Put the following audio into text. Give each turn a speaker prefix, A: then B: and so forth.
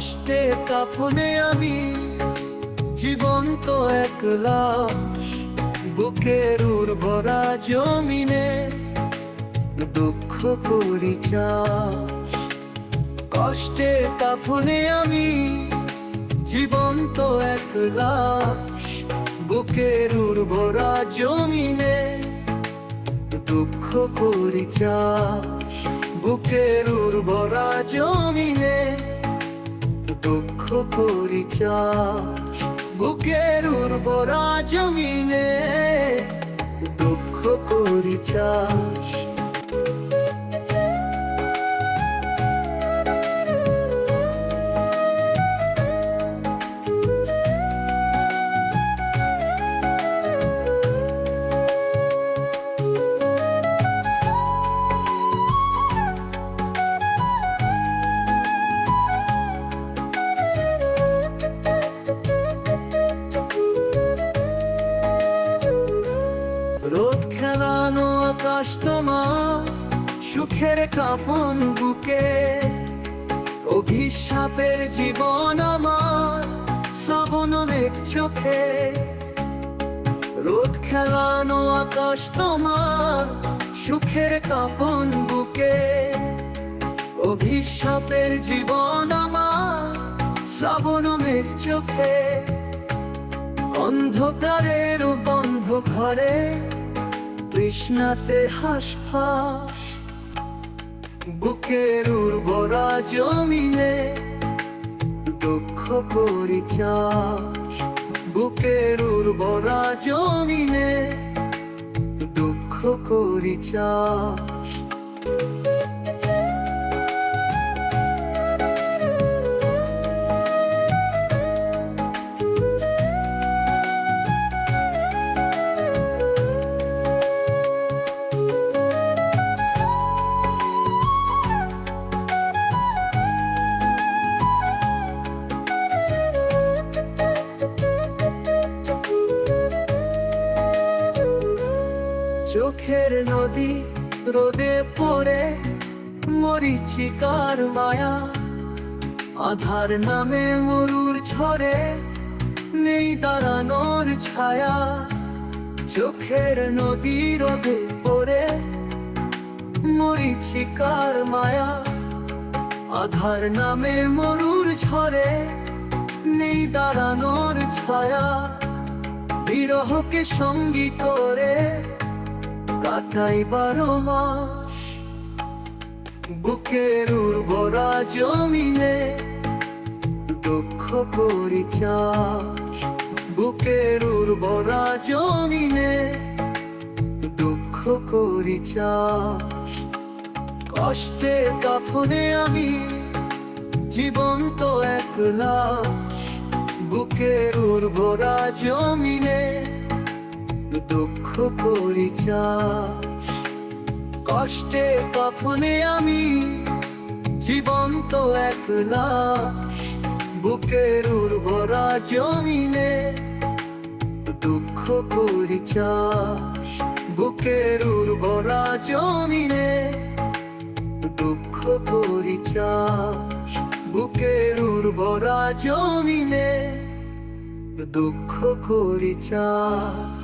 A: কষ্টে কাফনে আমি, জীবন্ত এক লাশ, বুকের উর্বরা জমিনে দুঃখ পরিচাস। কষ্টে কাফনে আমি, জীবন্ত এক লাশ, বুকের উর্বরা জমিনে দুঃখ পরিচাস। বুকের উর্বরা জমিনে দুঃখ পরিচয়। বুকের উর্বরা জমিনে দুঃখ করি সুখের কাপন বুকে, অভিশাপের জীবন আমার শ্রাবণ মেঘ চোখে। রোদ খেলানো আকাশ তোমার সুখের কাপন বুকে, অভিশাপের জীবন আমার শ্রাবণ মেঘ চোখে। অন্ধকারের বন্ধ ঘরে, তৃষ্ণাতে হাসফাস বুকের উর্বরা জমিনে দুঃখ করি বুকের উর্বরা জমিনে দুঃখ করি নদী রোদে পড়ে মরিচিকার মায়া। আধার নামে মরুর ছড়ে নেই দাঁড়ানোর ছায়া। চোখের নদী রোদে পড়ে মরিচিকার মায়া। আধার নামে মরুর ছড়ে নেই দাঁড়ানোর ছায়া। বিরহকে সঙ্গী করে কাটাই বারো মাস। বুকের উর্বরা জমিনে দুঃখ করি চাষ বুকের উর্বরা জমিনে দুঃখ করি চাষ কষ্টে কাফনে আমি জীবন তো এক লাশ বুকের উর্বরা জমিনে দুঃখ করি কষ্টে কখনে আমি জীবন তো এক লাশ বুকের উর্বরা জমিনে দুঃখ করি চাষ বুকের উর্বরা জমিনে দুঃখ করি বুকের উর্বরা জমিনে দুঃখ করি চাষ